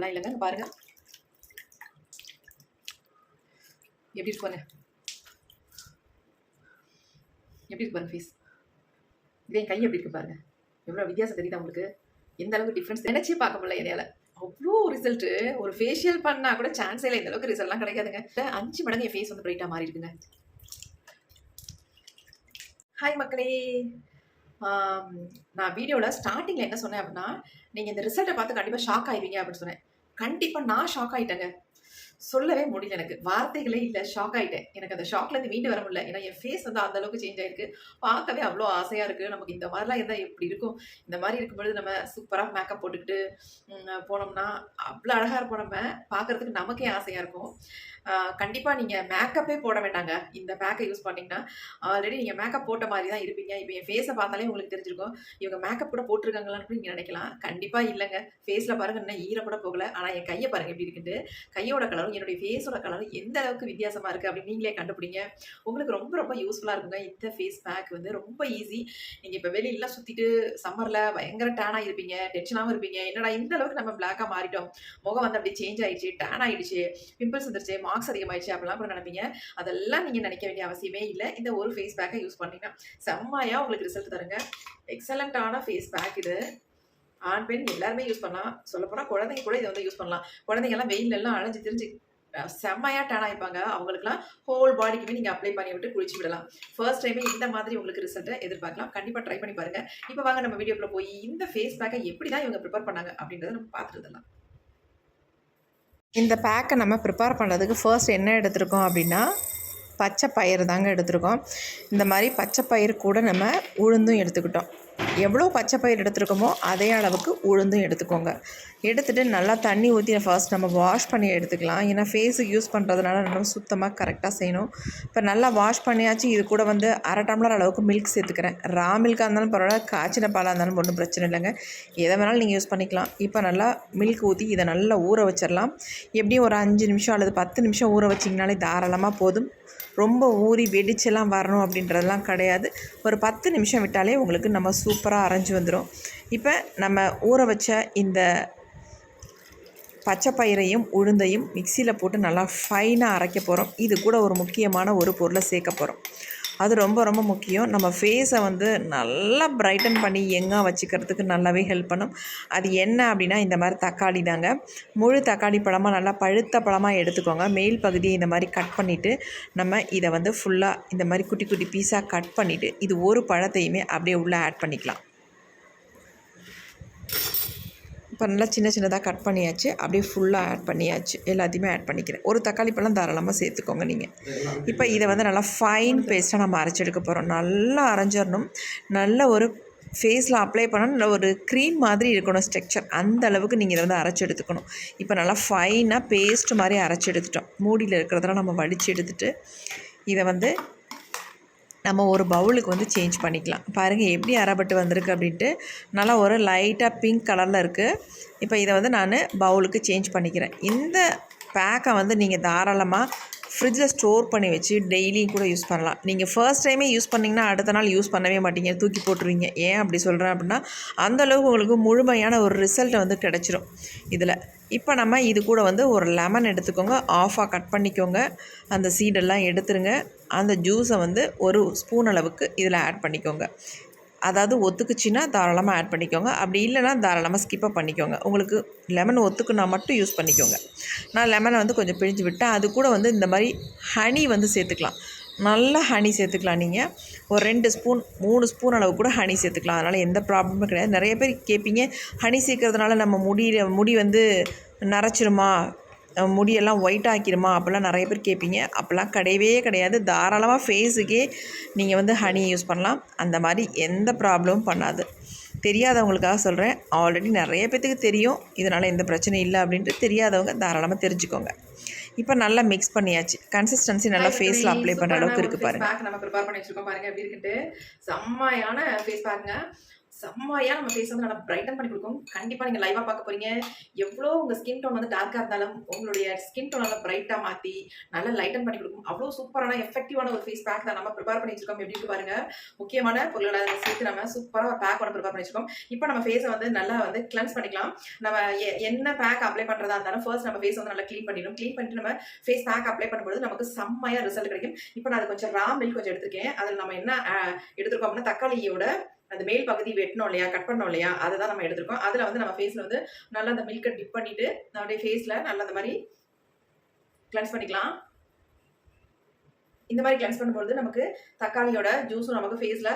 அப்படிலாம் இல்லைங்க? பாருங்கள் பாருங்க. எப்படி இருக்கு பாருங்க. எப்படி இருக்கு பாருங்க ஃபேஸ் இதே கை எப்படி இருக்கு பாருங்க. எவ்வளோ வித்தியாசம் தெரியுதா உங்களுக்கு? எந்த அளவுக்கு டிஃப்ரென்ஸ் நினைச்சே பார்க்க முடியல என்னால் அவ்வளோ ரிசல்ட்டு ஒரு ஃபேஷியல் பண்ணால் கூட சான்ஸே இல்லை. இந்த அளவுக்கு ரிசல்ட்லாம் கிடைக்காதுங்க. அஞ்சு மடங்கு என் ஃபேஸ் வந்து பிரைட்டாக மாறி இருக்குங்க ஹாய் மக்களே. நான் வீடியோவில் ஸ்டார்டிங்கில் என்ன சொன்னேன் அப்படின்னா நீங்கள் இந்த ரிசல்ட்டை பார்த்து கண்டிப்பாக ஷாக் ஆயிடுவீங்க அப்படின்னு சொன்னேன். கண்டிப்பாக நான் ஷாக் ஆயிட்டேங்க. சொல்லவே முடியல எனக்கு. வார்த்தைகளே இல்லை. ஷாக் ஆயிட்டேன். எனக்கு அந்த ஷாக்ல இருந்து மீண்டு வர முடியல. ஏன்னா என் ஃபேஸ் வந்து அந்த அளவுக்கு சேஞ்ச் ஆயிருக்கு. பார்க்கவே அவ்வளோ ஆசையா இருக்கு. நமக்கு இந்த மாதிரிலாம் இருந்தால் எப்படி இருக்கும்? இந்த மாதிரி இருக்கும்பொழுது நம்ம சூப்பராக மேக்கப் போட்டுக்கிட்டு போனோம்னா அவ்வளோ அழகா இருப்போம் நம்ம. பார்க்கறதுக்கு நமக்கே ஆசையா இருக்கும். கண்டிப்பாக நீங்கள் மேக்கப்பே போட வேண்டாங்க. இந்த பேக்கை யூஸ் பண்ணிங்கன்னா ஆல்ரெடி நீங்கள் மேக்கப் போட்ட மாதிரி தான் இருப்பீங்க. இப்போ என் ஃபேஸை பார்த்தாலே உங்களுக்கு தெரிஞ்சிருக்கும். இவங்க மேக்கப் கூட போட்டிருக்காங்களான்னு நீங்கள் நினைக்கலாம். கண்டிப்பாக இல்லைங்க. ஃபேஸில் பாருங்க இன்னும் ஈர கூட ஆனால் என் கையை பாருங்க எப்படி இருக்குன்னு கையோட கலரும் என்னுடைய ஃபேஸோட கலரும் எந்த அளவுக்கு வித்தியாசமாக இருக்குது அப்படின்னு நீங்களே கண்டுபிடிங்க. உங்களுக்கு ரொம்ப ரொம்ப யூஸ்ஃபுல்லாக இருக்குங்க. இந்த ஃபேஸ் பேக் வந்து ரொம்ப ஈஸி நீங்கள் இப்போ வெளியிலலாம் சுற்றிட்டு சம்மரில் பயங்கர டேனாக இருப்பீங்க டென்ஷனாகவும் இருப்பீங்க. என்னடா இந்த அளவுக்கு நம்ம பிளாக்காக மாறிட்டோம். முகம் வந்து அப்படியே சேஞ்ச் ஆயிடுச்சு டேன் ஆயிடுச்சு பிம்பிள்ஸ் வந்துருச்சு மார்க்ஸ் அதிகமாயிடுச்சு அப்படிலாம் கூட நினைப்பீங்க. அதெல்லாம் நீங்கள் நினைக்க வேண்டிய அவசியமே இல்லை. இந்த ஒரு ஃபேஸ் பேக்கை யூஸ் பண்ணிங்கன்னா செம்மையாக உங்களுக்கு ரிசல்ட் தருங்க. எக்ஸலண்ட்டான ஃபேஸ் பேக் இது. ஆண் பெண் எல்லாருமே யூஸ் பண்ணலாம். சொல்லப்போனா குழந்தைங்க கூட இதை வந்து யூஸ் பண்ணலாம். குழந்தைங்க எல்லாம் வெயில்ல எல்லாம் அலைஞ்சு திரிஞ்சு செம்மையாக டேன் ஆகிப்பாங்க அவங்களுக்குலாம் ஹோல் பாடிக்குமே நீங்கள் அப்ளை பண்ணி விட்டு குளிச்சு விடலாம். ஃபர்ஸ்ட் டைமே இந்த மாதிரி உங்களுக்கு ரிசல்ட்டை எதிர்பார்க்கலாம். கண்டிப்பாக ட்ரை பண்ணி பாருங்கள் இப்போ வாங்க நம்ம வீடியோக்குள்ளே போய் இந்த ஃபேஸ் பேக்கை எப்படி தான் இவங்க ப்ரிப்பேர் பண்ணாங்க அப்படின்றத நம்ம பார்த்துருந்தலாம் இந்த பேக்கை நம்ம ப்ரிப்பேர் பண்ணுறதுக்கு ஃபர்ஸ்ட் என்ன எடுத்திருக்கோம் அப்படின்னா பச்சை பயிறு தாங்க எடுத்திருக்கோம். இந்த மாதிரி பச்சை பயிறு கூட நம்ம உளுந்தும் எடுத்துக்கிட்டோம். எவ்வளோ பச்சை பயிர் எடுத்துருக்கோமோ அதே அளவுக்கு உளுந்தும் எடுத்துக்கோங்க. எடுத்துகிட்டு நல்லா தண்ணி ஊற்றி ஃபர்ஸ்ட் நம்ம வாஷ் பண்ணி எடுத்துக்கலாம். ஏன்னா ஃபேஸுக்கு யூஸ் பண்ணுறதுனால நம்ம சுத்தமாக கரெக்டாக செய்யணும். இப்போ நல்லா வாஷ் பண்ணியாச்சு. இது கூட வந்து அரை டம்ளர் அளவுக்கு மில்க் சேர்த்துக்கிறேன். ரா மில்காக இருந்தாலும் பரவாயில்ல காய்ச்சின பாலாக இருந்தாலும் ஒன்றும் பிரச்சனை இல்லைங்க. எதை வேணாலும் நீங்கள் யூஸ் பண்ணிக்கலாம். இப்போ நல்லா மில்க் ஊற்றி இதை நல்லா ஊற வச்சிடலாம். எப்படியும் ஒரு அஞ்சு நிமிஷம் அல்லது பத்து நிமிஷம் ஊற வச்சிங்கனாலே தாராளமாக போதும். ரொம்ப ஊறி வெடிச்செல்லாம் வரணும் அப்படின்றதெல்லாம் கிடையாது. ஒரு பத்து நிமிஷம் விட்டாலே உங்களுக்கு நம்ம சூப்பராக அரைஞ்சு வந்துடும் இப்போ நம்ம ஊற வச்ச இந்த பச்சை பயிரையும் உளுந்தையும் மிக்சியில் போட்டு நல்லா ஃபைனாக அரைக்க போகிறோம் இது கூட ஒரு முக்கியமான ஒரு பொருளை சேர்க்க போகிறோம் அது ரொம்ப ரொம்ப முக்கியம். நம்ம ஃபேஸை வந்து நல்லா பிரைட்டன் பண்ணி எங்காக வச்சுக்கிறதுக்கு நல்லாவே ஹெல்ப் பண்ணும். அது என்ன அப்படின்னா இந்த மாதிரி தக்காளி தாங்க. முழு தக்காளி பழமாக நல்லா பழுத்த பழமாக எடுத்துக்கோங்க. மேல் பகுதியை இந்த மாதிரி கட் பண்ணிவிட்டு நம்ம இதை வந்து ஃபுல்லாக இந்த மாதிரி குட்டி குட்டி பீஸாக கட் பண்ணிவிட்டு இது ஒரு பழத்தையுமே அப்படியே உள்ளே ஆட் பண்ணிக்கலாம். இப்போ நல்லா சின்ன சின்னதாக கட் பண்ணியாச்சு. அப்படியே ஃபுல்லாக ஆட் பண்ணியாச்சு. எல்லாத்தையுமே ஆட் பண்ணிக்கிறேன். ஒரு தக்காளி பழம் தாராளமாக சேர்த்துக்கோங்க நீங்கள் இப்போ இதை வந்து நல்லா ஃபைன் பேஸ்ட்டாக நம்ம அரைச்செடுக்க போகிறோம் நல்லா அரைஞ்சிடணும் நல்ல ஒரு ஃபேஸில் அப்ளை பண்ணால் நல்ல ஒரு க்ரீம் மாதிரி இருக்கணும் ஸ்ட்ரக்சர் அந்த அளவுக்கு நீங்கள் இதை வந்து அரைச்சி எடுத்துக்கணும். இப்போ நல்லா ஃபைனாக பேஸ்ட் மாதிரி அரைச்சி எடுத்துட்டோம். மூடியில் இருக்கிறதெல்லாம் நம்ம வடித்து எடுத்துட்டு இதை வந்து நம்ம ஒரு பவுலுக்கு வந்து சேஞ்ச் பண்ணிக்கலாம். பாருங்கள் எப்படி அரைப்பட்டு வந்திருக்கு அப்படின்ட்டு. நல்லா ஒரு லைட்டாக பிங்க் கலரில் இருக்குது இப்போ இதை வந்து நான் பவுலுக்கு சேஞ்ச் பண்ணிக்கிறேன். இந்த பேக்கை வந்து நீங்கள் தாராளமாக ஃப்ரிட்ஜில் ஸ்டோர் பண்ணி வச்சு டெய்லியும் கூட யூஸ் பண்ணலாம். நீங்கள் ஃபர்ஸ்ட் டைமே யூஸ் பண்ணிங்கன்னா அடுத்த நாள் யூஸ் பண்ணவே மாட்டீங்க. தூக்கி போட்டுருவீங்க. ஏன் அப்படி சொல்கிறேன் அப்படின்னா அந்தளவுக்கு உங்களுக்கு முழுமையான ஒரு ரிசல்ட் வந்து கிடச்சிரும் இதில். இப்போ நம்ம இது கூட வந்து ஒரு லெமன் எடுத்துக்கோங்க. ஆஃபாக கட் பண்ணிக்கோங்க. அந்த சீடெல்லாம் எடுத்துருங்க. அந்த ஜூஸை வந்து ஒரு ஸ்பூன் அளவுக்கு இதில் ஆட் பண்ணிக்கோங்க. அதாவது ஒத்துக்குச்சின்னா தாராளமாக ஆட் பண்ணிக்கோங்க. அப்படி இல்லைன்னா தாராளமாக ஸ்கிப்பாக பண்ணிக்கோங்க. உங்களுக்கு லெமன் ஒத்துக்குனா மட்டும் யூஸ் பண்ணிக்கோங்க. நான் லெமனை வந்து கொஞ்சம் பிழிஞ்சு விட்டேன். அது கூட வந்து இந்த மாதிரி ஹனி வந்து சேர்த்துக்கலாம். நல்ல ஹனி சேர்த்துக்கலாம் நீங்கள் ஒரு ரெண்டு ஸ்பூன் மூணு ஸ்பூன் அளவு கூட ஹனி சேர்த்துக்கலாம். அதனால் எந்த ப்ராப்ளமும் கிடையாது. நிறைய பேர் கேட்பீங்க ஹனி சேர்க்கறதுனால நம்ம முடியில் முடி வந்து நரைச்சிருமா? முடியெல்லாம் ஒயிட் ஆக்கிருமா அப்போல்லாம் நிறைய பேர் கேட்பீங்க. அப்போல்லாம் கிடையவே கிடையாது. தாராளமாக ஃபேஸுக்கே நீங்கள் வந்து ஹனி யூஸ் பண்ணலாம். அந்த மாதிரி எந்த ப்ராப்ளமும் பண்ணாது. தெரியாதவங்களுக்காக சொல்கிறேன் ஆல்ரெடி நிறைய பேத்துக்கு தெரியும். இதனால் எந்த பிரச்சனையும் இல்லை அப்படின்ட்டு தெரியாதவங்க தாராளமாக தெரிஞ்சுக்கோங்க. இப்போ நல்லா மிக்ஸ் பண்ணியாச்சு. கன்சிஸ்டன்சி நல்லா ஃபேஸில் அப்ளை பண்ணுற அளவுக்கு இருக்குது பாருங்கள் நம்ம ப்ரிப்பேர் பண்ணி வச்சிருக்கோம் பாருங்க. எப்படி இருக்குன்ட்டு. செம்மையான ஃபேஸ் பேக்குங்க செம்மையாக நம்ம ஃபேஸ் வந்து நல்லா பிரைட்டன் பண்ணி கொடுக்கும். கண்டிப்பாக நீங்கள் லைவாக பார்க்க போறீங்க. எவ்வளோ உங்கள் ஸ்கின் டோன் வந்து டார்க்காக இருந்தாலும் உங்களுடைய ஸ்கின் டோன் நல்லா பிரைட்டாக மாற்றி நல்லா லைட்டன் பண்ணி கொடுக்கும். அவ்வளோ சூப்பரான எஃபெக்டிவான ஒரு ஃபேஸ் பேக் தான் நம்ம ப்ரிப்பேர் பண்ணி வச்சிருக்கோம். எப்படி பாருங்க. முக்கியமான பொருள்களை சேர்த்து நம்ம சூப்பராக ஒரு பேக் ஒன்று ப்ரிப்பேர் பண்ணி வச்சிருக்கோம். இப்போ நம்ம ஃபேஸை வந்து நல்லா வந்து கிளன்ஸ் பண்ணிக்கலாம். நம்ம எ- என்ன பேக் அப்ளை பண்ணுறதா இருந்தாலும் ஃபர்ஸ்ட் நம்ம ஃபேஸ் வந்து நல்லா க்ளீன் பண்ணிடணும். க்ளீன் பண்ணிட்டு நம்ம ஃபேஸ் பேக் அப்ளை பண்ணும்போது நமக்கு செம்மையாக ரிசல்ட் கிடைக்கும். இப்போ நான் அது கொஞ்சம் ரா மில்க் கொஞ்சம் எடுத்திருக்கேன். அதில் நம்ம என்ன எடுத்துருக்கோம் எடுத்திருக்கோம் அப்படின்னா தக்காளியோட அந்த மேல் பகுதி வெட்டணும் இல்லையா கட் பண்ணோம் இல்லையா அதை தான் நம்ம எடுத்திருக்கோம். அதில் வந்து நம்ம ஃபேஸில் வந்து நல்லா அந்த மில்கை டிப் பண்ணிவிட்டு நம்மளுடைய ஃபேஸில் நல்லா அந்த மாதிரி கிளென்ஸ் பண்ணிக்கலாம். இந்த மாதிரி கிளென்ஸ் பண்ணும்போது நமக்கு தக்காளியோட ஜூஸும் நமக்கு ஃபேஸில்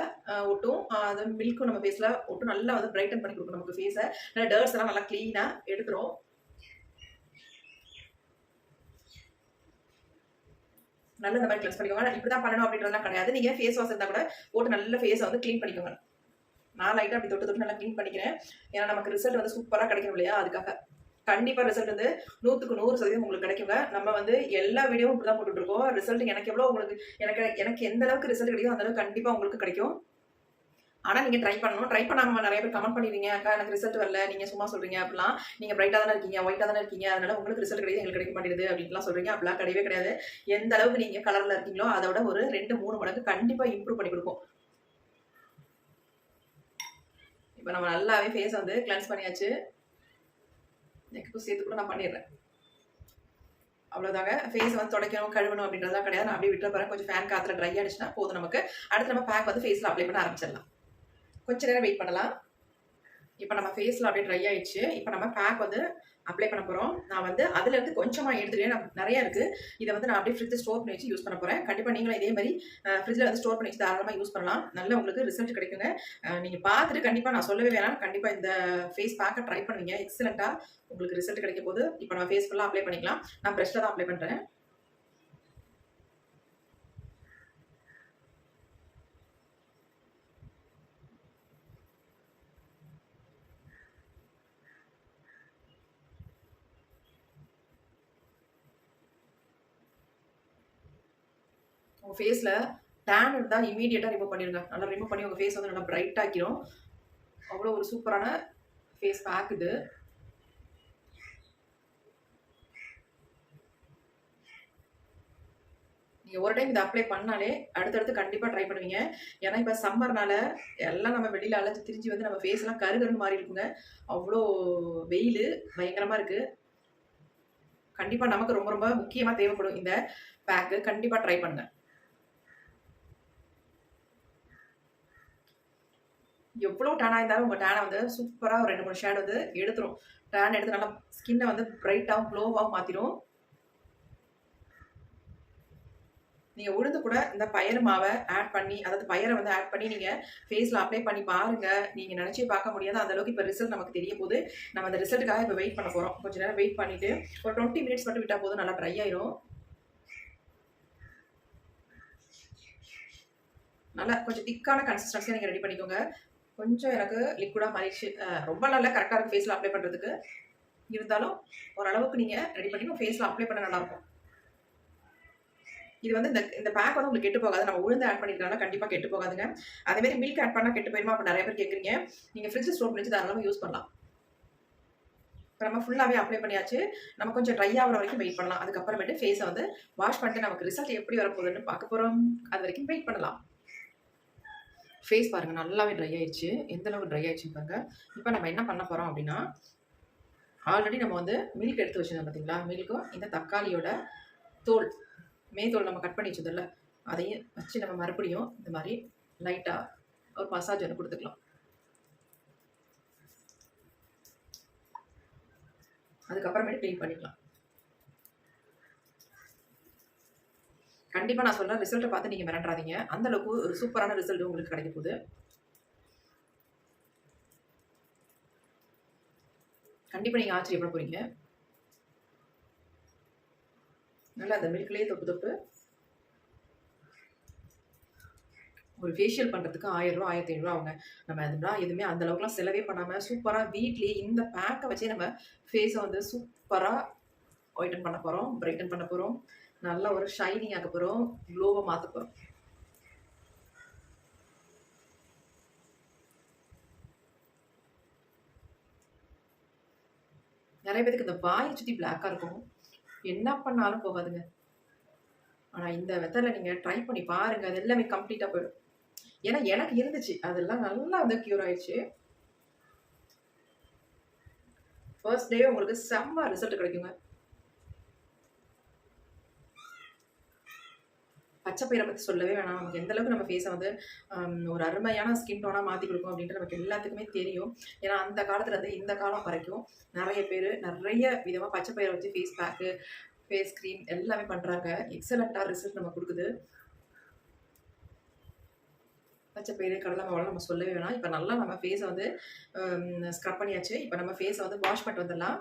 ஒட்டும். அது மில்க்கும் நம்ம ஃபேஸில் ஒட்டும். நல்லா வந்து பிரைட்டன் பண்ணி கொடுக்கும் நமக்கு ஃபேஸை நல்லா டர்ட்ஸ் எல்லாம் நல்லா க்ளீனாக எடுத்துரும் நல்ல இந்த மாதிரி கிளென்ஸ் பண்ணிக்கோங்க. இப்படி தான் பண்ணணும் அப்படின்றதுலாம் கிடையாது. நீங்கள் ஃபேஸ் வாஷ் இருந்தால் கூட போட்டு நல்ல ஃபேஸை வந்து க்ளீன் பண்ணிக்கோங்க. நான் லைட்டாக அப்படி தொட்டு தொட்டு நல்லா க்ளீன் பண்ணிக்கிறேன். ஏன்னா நமக்கு ரிசல்ட் வந்து சூப்பராக கிடைக்கும் இல்லையா? அதுக்காக கண்டிப்பாக ரிசல்ட் வந்து நூற்றுக்கு நூறு சதவீதம் உங்களுக்கு கிடைக்குங்க. நம்ம வந்து எல்லா வீடியோவும் இப்படி தான் போட்டுட்ருக்கோம். ரிசல்ட் எனக்கு எவ்வளோ உங்களுக்கு எனக்கு எனக்கு எந்த அளவுக்கு ரிசல்ட் கிடைக்கும் அந்த அளவுக்கு கண்டிப்பாக உங்களுக்கு கிடைக்கும். ஆனால் நீங்கள் ட்ரை பண்ணணும். ட்ரை பண்ணாமல் நிறைய பேர் கமெண்ட் பண்ணிடுவீங்க. அக்கா எனக்கு ரிசல்ட் வரல. நீங்கள் சும்மா சொல்கிறீங்க அப்படிலாம். நீங்கள் பிரைட்டாக தானே இருக்கீங்க ஒயிட்டாக தானே இருக்கீங்க. அதனால உங்களுக்கு ரிசல்ட் கிடையாது எங்களுக்கு கிடைக்க மாட்டேங்குது அப்படின்லாம் சொல்கிறீங்க அப்படிலாம் கிடையவே கிடையாது. எந்த அளவுக்கு நீங்கள் கலரில் இருக்கீங்களோ அதோட ஒரு ரெண்டு மூணு மடங்கு கண்டிப்பாக இம்ப்ரூவ் பண்ணி கொடுக்கும். இப்போ நம்ம நல்லாவே ஃபேஸ் வந்து கிளென்ஸ் பண்ணியாச்சு. நெக்ஸ்ட் சேர்த்து கூட நான் பண்ணிடுறேன். அவ்வளோதாங்க ஃபேஸ் வந்து துடைக்கணும் கழுவணும் அப்படின்றதுலாம் கிடையாது. நான் அப்படியே விட்டுற போகிறேன் கொஞ்சம் ஃபேன் காற்றுல ட்ரை ஆயிடுச்சுன்னா போதும் நமக்கு. அடுத்து நம்ம பேக் வந்து ஃபேஸில் அப்ளை பண்ண ஆரம்பிச்சிடலாம். கொஞ்ச நேரம் வெயிட் பண்ணலாம். இப்போ நம்ம ஃபேஸில் அப்படியே ட்ரை ஆயிடுச்சு. இப்போ நம்ம பேக் வந்து அப்ளை பண்ண போகிறோம் நான் வந்து அதுலேருந்து கொஞ்சமாக எடுத்துட்டேன் நிறையா இருக்குது இதை வந்து நான் அப்படியே ஃப்ரிட்ஜ் ஸ்டோர் பண்ணி வச்சு யூஸ் பண்ண போகிறேன் கண்டிப்பாக நீங்களும் இதே மாதிரி ஃப்ரிட்ஜில் வந்து ஸ்டோர் பண்ணி வச்சு தாராளமாக யூஸ் பண்ணலாம். நல்ல உங்களுக்கு ரிசல்ட் கிடைக்குங்க. நீங்கள் பார்த்துட்டு கண்டிப்பாக நான் சொல்லவே வேணாம். கண்டிப்பாக இந்த ஃபேஸ் பேக்கை ட்ரை பண்ணுவீங்க. எக்ஸலண்ட்டாக உங்களுக்கு ரிசல்ட் கிடைக்கும் போது இப்போ நான் ஃபேஸ் ஃபுல்லாக அப்ளை பண்ணிக்கலாம். நான் ப்ரெஷ்ஷில் தான் அப்ளை பண்ணுறேன் உங்கள் ஃபேஸில் டேன் இருந்தால் இமீடியட்டாக ரிமூவ் பண்ணிடுங்க நல்லா ரிமூவ் பண்ணி உங்கள் ஃபேஸ் வந்து நல்லா பிரைட் ஆக்கிடும் அவ்வளோ ஒரு சூப்பரான ஃபேஸ் பேக் இது. நீங்கள் ஒரு டைம் இதை அப்ளை பண்ணாலே அடுத்தடுத்து கண்டிப்பாக ட்ரை பண்ணுவீங்க. ஏன்னா இப்போ சம்மர்னால எல்லாம் நம்ம வெளியில் அலைஞ்சு திரிஞ்சு வந்து நம்ம ஃபேஸ்லாம் கருகருன்னு மாறி இருக்குங்க. அவ்வளோ வெயில் பயங்கரமாக இருக்குது கண்டிப்பாக நமக்கு ரொம்ப ரொம்ப முக்கியமாக தேவைப்படும் இந்த பேக்கு கண்டிப்பாக ட்ரை பண்ணுங்கள் எவ்வளோ டேனாக இருந்தாலும் உங்கள் டேனை வந்து சூப்பராக ஒரு ரெண்டு மூணு ஷேட் வந்து எடுத்துரும். டேன் எடுத்து நல்லா ஸ்கின்னை வந்து பிரைட்டாகவும் க்ளோவாகவும் மாற்றிடும் நீங்கள் உளுந்து கூட இந்த பயறு மாவை ஆட் பண்ணி அதாவது பயரை வந்து ஆட் பண்ணி நீங்கள் ஃபேஸில் அப்ளை பண்ணி பாருங்கள் நீங்கள் நினச்சி பார்க்க முடியாது. அந்த அளவுக்கு இப்போ ரிசல்ட் நமக்கு தெரிய போது நம்ம அந்த ரிசல்ட்டுக்காக இப்போ வெயிட் பண்ண போகிறோம் கொஞ்சம் நேரம் வெயிட் பண்ணிவிட்டு ஒரு டுவெண்ட்டி மினிட்ஸ் மட்டும் விட்டால் போதும். நல்லா ட்ரை ஆயிரும். நல்லா கொஞ்சம் திக்கான கன்சிஸ்டன்சியாக நீங்கள் ரெடி பண்ணிக்கோங்க. கொஞ்சம் எனக்கு லிக்விடாக மாறிடுச்சு. ரொம்ப நல்லா கரெக்டாக இருக்கும் ஃபேஸில் அப்ளை பண்ணுறதுக்கு இருந்தாலும் ஓரளவுக்கு நீங்கள் ரெடி பண்ணி ஃபேஸில் அப்ளை பண்ண நல்லாயிருக்கும் இது வந்து இந்த இந்த பேக் வந்து உங்களுக்கு கெட்டு போகாது. நம்ம உளுந்து ஆட் பண்ணிக்கிறனால கண்டிப்பாக கெட்டு போகாதுங்க. அதேமாதிரி மில்க் ஆட் பண்ணால் கெட்டு போயிருமா? அப்போ நிறைய பேர் கேட்குறீங்க நீங்கள் ஃப்ரிட்ஜ் ஸ்டோர் பண்ணி வச்சு தாராளமாக யூஸ் பண்ணலாம். இப்போ நம்ம ஃபுல்லாகவே அப்ளை பண்ணியாச்சு. நம்ம கொஞ்சம் ட்ரை ஆகிற வரைக்கும் வெயிட் பண்ணலாம். அதுக்கப்புறமேட்டு ஃபேஸை வந்து வாஷ் பண்ணிட்டு நமக்கு ரிசல்ட் எப்படி வரப்போகுதுன்னு பார்க்க போகிறோம் அது வரைக்கும் வெயிட் பண்ணலாம். ஃபேஸ் பாருங்கள் நல்லாவே ட்ரை ஆயிடுச்சு. எந்த அளவுக்கு ட்ரை ஆயிடுச்சுன்னு பாருங்க. இப்போ நம்ம என்ன பண்ண போகிறோம் அப்படின்னா ஆல்ரெடி நம்ம வந்து மில்க் எடுத்து வச்சிருந்தோம் பார்த்தீங்களா மில்க்கும் இந்த தக்காளியோட தோல் மேத்தோல் நம்ம கட் பண்ணி வச்சதில்ல அதையும் வச்சு நம்ம மறுபடியும் இந்த மாதிரி லைட்டாக ஒரு மசாஜ் ஒன்று கொடுத்துக்கலாம். அதுக்கப்புறமேட்டு க்ளீன் பண்ணிக்கலாம். கண்டிப்பாக நான் சொல்கிறேன் ரிசல்ட்டை பார்த்து நீங்கள் மிரண்டாதீங்க அந்த அளவுக்கு ஒரு சூப்பரான ரிசல்ட் உங்களுக்கு கிடைக்க போகுது. கண்டிப்பாக நீங்கள் ஆச்சரியப்பட போகிறீங்க நல்லா அந்த மில்க்லேயே தொப்பு தொப்பு. ஒரு ஃபேஷியல் பண்ணுறதுக்கு ஆயிரம் ரூபா ஆயிரத்தி ஐநூறுரூவா அவங்க நம்ம அதெல்லாம் எதுவுமே அந்த அளவுக்குலாம் செலவே பண்ணாமல் சூப்பராக வீட்லேயே இந்த பேக்கை வச்சே நம்ம ஃபேஸை வந்து சூப்பராக ஒயிட்டன் பண்ண போகிறோம் பிரைட்டன் பண்ண போகிறோம் நல்லா ஒரு ஷைனிங் ஆக்க போகிறோம் க்ளோவை மாற்ற போகிறோம் நிறைய பேருக்கு இந்த வாயை சுற்றி பிளாக்காக இருக்கும். என்ன பண்ணாலும் போகாதுங்க. ஆனால் இந்த வெத்தரில் நீங்கள் ட்ரை பண்ணி பாருங்கள் அது எல்லாமே கம்ப்ளீட்டாக போயிடும். ஏன்னா எனக்கு இருந்துச்சு. அதெல்லாம் நல்லா வந்து க்யூர் ஆயிடுச்சு. ஃபர்ஸ்ட் டே உங்களுக்கு செம்ம ரிசல்ட் கிடைக்குங்க. பச்சை பயிரை பற்றி சொல்லவே வேணாம். நமக்கு எந்த அளவுக்கு நம்ம ஃபேஸை வந்து ஒரு அருமையான ஸ்கின் டோனாக மாற்றி கொடுக்கும் அப்படின்ட்டு நமக்கு எல்லாத்துக்குமே தெரியும். ஏன்னா அந்த காலத்தில் இருந்து இந்த காலம் வரைக்கும் நிறைய பேர் நிறைய விதமாக பச்சை பயிரை வச்சு ஃபேஸ் பேக்கு ஃபேஸ் க்ரீம் எல்லாமே பண்ணுறாங்க எக்ஸலண்ட்டாக ரிசல்ட் நம்ம கொடுக்குது. பச்சை பயிறு கடலை மாவெல்லாம் நம்ம சொல்லவே வேணாம். இப்போ நல்லா நம்ம ஃபேஸை வந்து ஸ்க்ரப் பண்ணியாச்சு. இப்போ நம்ம ஃபேஸை வந்து வாஷ் பண்ணிட்டு வந்துடலாம்.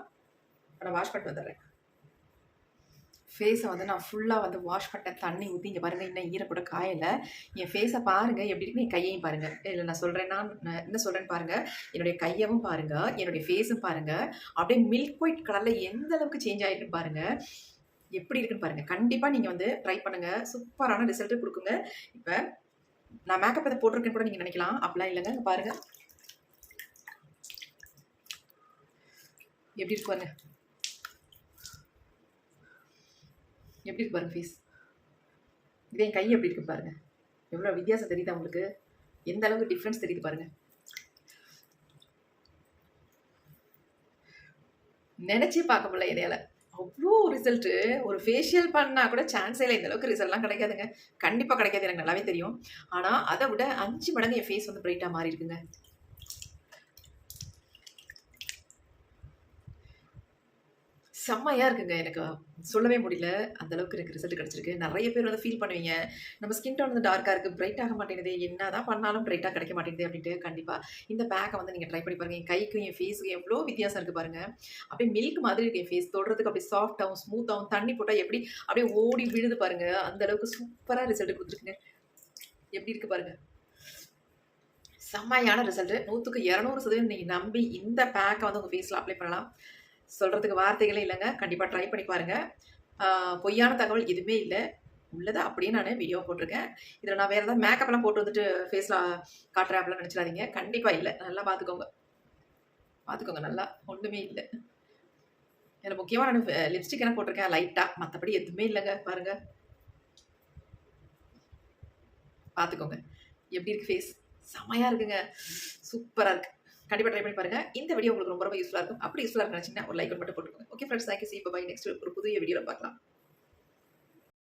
இப்போ நான் வாஷ் பண்ணிட்டு வந்துடுறேன். ஃபேஸை வந்து நான் ஃபுல்லாக வந்து வாஷ் பண்ணிட்டேன் தண்ணி ஊற்றி இங்கே பாருங்கள் இன்னும் ஈரக்கூட காயலை. என் ஃபேஸை பாருங்கள் எப்படி இருக்கு? என் கையையும் பாருங்கள் இல்லை நான் சொல்கிறேன் நான் என்ன சொல்கிறேன்னு பாருங்கள் என்னுடைய கையவும் பாருங்கள் என்னுடைய ஃபேஸும் பாருங்கள் அப்படியே மில்க் ஒயிட் கலரில் எந்த அளவுக்கு சேஞ்ச் ஆகிருக்குன்னு பாருங்கள் எப்படி இருக்குன்னு பாருங்கள் கண்டிப்பாக நீங்கள் வந்து ட்ரை பண்ணுங்கள் சூப்பரான ரிசல்ட்டு கொடுக்குங்க. இப்போ நான் மேக்கப் எதை போட்டிருக்கேன்னு கூட நீங்கள் நினைக்கலாம். அப்படிலாம் இல்லைங்க. பாருங்கள் எப்படி இருக்கு எப்படி இருக்கு பாருங்க ஃபேஸ் இதே என் கை எப்படி இருக்கு பாருங்க. எவ்வளோ வித்தியாசம் தெரியுது உங்களுக்கு? எந்த அளவுக்கு டிஃப்ரென்ஸ் தெரியுது பாருங்க. நினைச்சே பார்க்க முடியல இதையால அவ்வளோ ரிசல்ட்டு ஒரு ஃபேஷியல் பண்ணால் கூட சான்ஸே இல்லை. இந்த அளவுக்கு ரிசல்ட்லாம் கிடைக்காதுங்க. கண்டிப்பாக கிடைக்காது. எனக்கு நல்லாவே தெரியும். ஆனால் அதை விட அஞ்சு மடங்கு என் ஃபேஸ் வந்து பிரைட்டாக மாறி இருக்குங்க. செம்மையாக இருக்குங்க. எனக்கு சொல்லவே முடியல. அந்த அளவுக்கு எனக்கு ரிசல்ட் கிடச்சிருக்கு. நிறைய பேர் வந்து ஃபீல் பண்ணுவீங்க. நம்ம ஸ்கின் டோன் வந்து டார்க்காக இருக்குது பிரைட் ஆக மாட்டேங்குது. என்ன தான் பண்ணாலும் பிரைட்டாக கிடைக்க மாட்டேங்குது அப்படின்ட்டு கண்டிப்பாக இந்த பேக்கை வந்து நீங்கள் ட்ரை பண்ணி பாருங்கள் என் கைக்கும் என் ஃபேஸுக்கும் எவ்வளோ வித்தியாசம் இருக்குது பாருங்கள் அப்படியே மில்க் மாதிரி இருக்கு. என் ஃபேஸ் தொடுறதுக்கு அப்படியே சாஃப்டாகவும் ஸ்மூத்தாகவும் தண்ணி போட்டால் எப்படி அப்படியே ஓடி விழுது பாருங்கள் அந்த அளவுக்கு சூப்பராக ரிசல்ட் கொடுத்துருக்குங்க. எப்படி இருக்குது பாருங்கள் செம்மையான ரிசல்ட்டு நூற்றுக்கு இரநூறு சதவீதம் நீங்கள் நம்பி இந்த பேக்கை வந்து உங்கள் ஃபேஸில் அப்ளை பண்ணலாம். சொல்கிறதுக்கு வார்த்தைகளே இல்லைங்க. கண்டிப்பாக ட்ரை பண்ணி பாருங்கள் பொய்யான தகவல் எதுவுமே இல்லை. உள்ளதை அப்படியே நான் வீடியோ போட்டிருக்கேன். இதில் நான் வேறு ஏதாவது மேக்கப்லாம் போட்டு வந்துட்டு ஃபேஸில் காட்டுறேன் அப்படிலாம் நினச்சிடாதீங்க. கண்டிப்பாக இல்லை. நல்லா பார்த்துக்கோங்க பார்த்துக்கோங்க நல்லா. ஒன்றுமே இல்லை. இதில் முக்கியமாக நான் லிப்ஸ்டிக் என்ன போட்டிருக்கேன். லைட்டாக மற்றபடி எதுவுமே இல்லைங்க. பாருங்கள் பார்த்துக்கோங்க எப்படி இருக்குது ஃபேஸ் செமையாக இருக்குங்க. சூப்பராக இருக்குது கண்டிப்பாக ட்ரை பண்ணி பாருங்க. இந்த வீடியோ உங்களுக்கு ரொம்ப ரொம்ப யூஸ்ஃபுல்லாக இருக்கும். அப்படி யூஸ்ஃபுல்லாக நினச்சிங்கன்னா ஒரு லைக் மட்டும் போட்டுக்கோங்க. Okay friends thank you see bye next ஒரு புதிய வீடியோவில் பார்க்கலாம்.